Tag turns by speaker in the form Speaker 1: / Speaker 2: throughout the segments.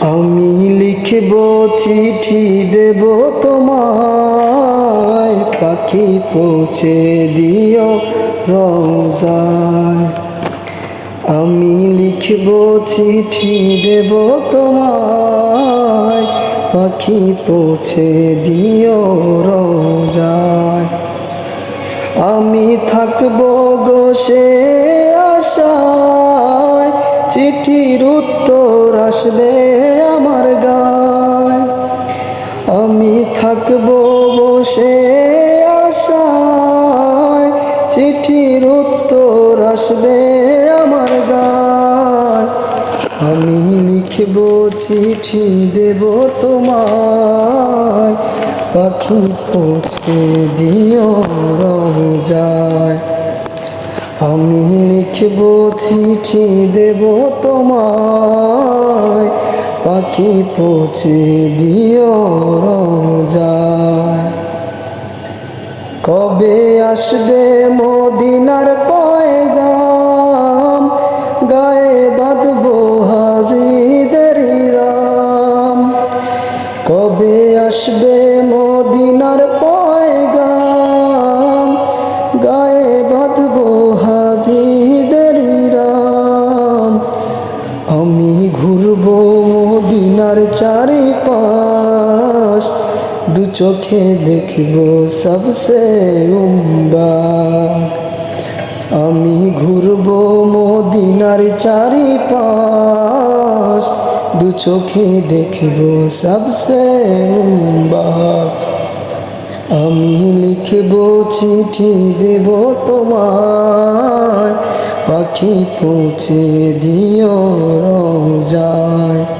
Speaker 1: আমি লিখব চিঠি দেব তোমায়, পাখি পৌঁছে দিও রোজায় আমি লিখব চিঠি দেব তোমায়, পাখি পৌঁছে দিও রোজায় আমি থাকব গো সে আশায়, চিঠির উত্তর আসবে থাকব বসে আশায়। চিঠির উত্তর আসবে আমার গায়। আমি লিখব চিঠি, দেব তোমায়। পাখি পৌঁছে দিও রোজায়। আমি লিখব চিঠি, দেব তোমায়। পাখি পৌঁছে দিও রোজায় কবে আসবে মদিনার পয়গাম? গায়ে বাঁধবো হাজিদের রাম কবে আসবে মদিনার পয়গাম? গায়ে বাঁধবো হাজিদের মদিনার চারিপাশ দু চোখে দেখব সবসে উম্বা আমি ঘুরবো মদিনার চারিপাশ দু চোখে দেখব সবসে উম্বা আমি লিখব চিঠি দেব তোমায়, পাখি পৌঁছে দিও রোজায়।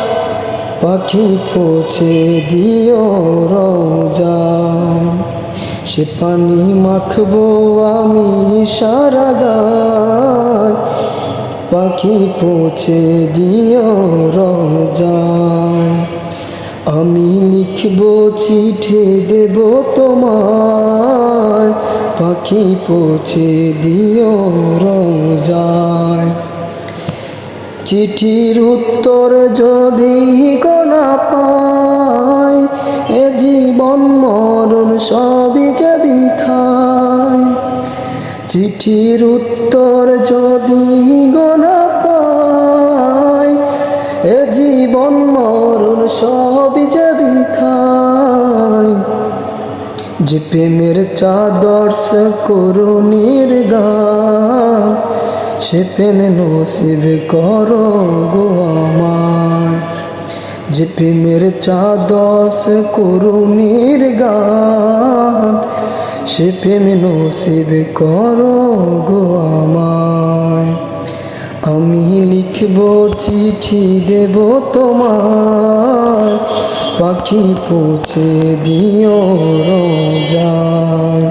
Speaker 1: পাখি পৌঁছে দিও রোজায়। সে পানি মাখবো আমি সারা গায়। পাখি পৌঁছে দিও রোজায়। আমি লিখব চিঠে দেব তোমায়। পাখি পৌঁছে দিও রোজায়। চিঠির উত্তর যদি গোনা পাই এ জীবন মরণ সবই যে বিথায় চিঠির উত্তর যদি গোনা পাই এ জীবন মরণ সবই যে বিথায় যে প্রেমের চাদর্শ করুণীর গান সে প্রেমে নসিব করো গো আমায়। যে প্রেমের চাদর্শ করুণীর গান, সে প্রেমে নসিব করো গো আমায়। আমি লিখব চিঠি দেব তোমার পাখি পৌঁছে দিও রোজায়।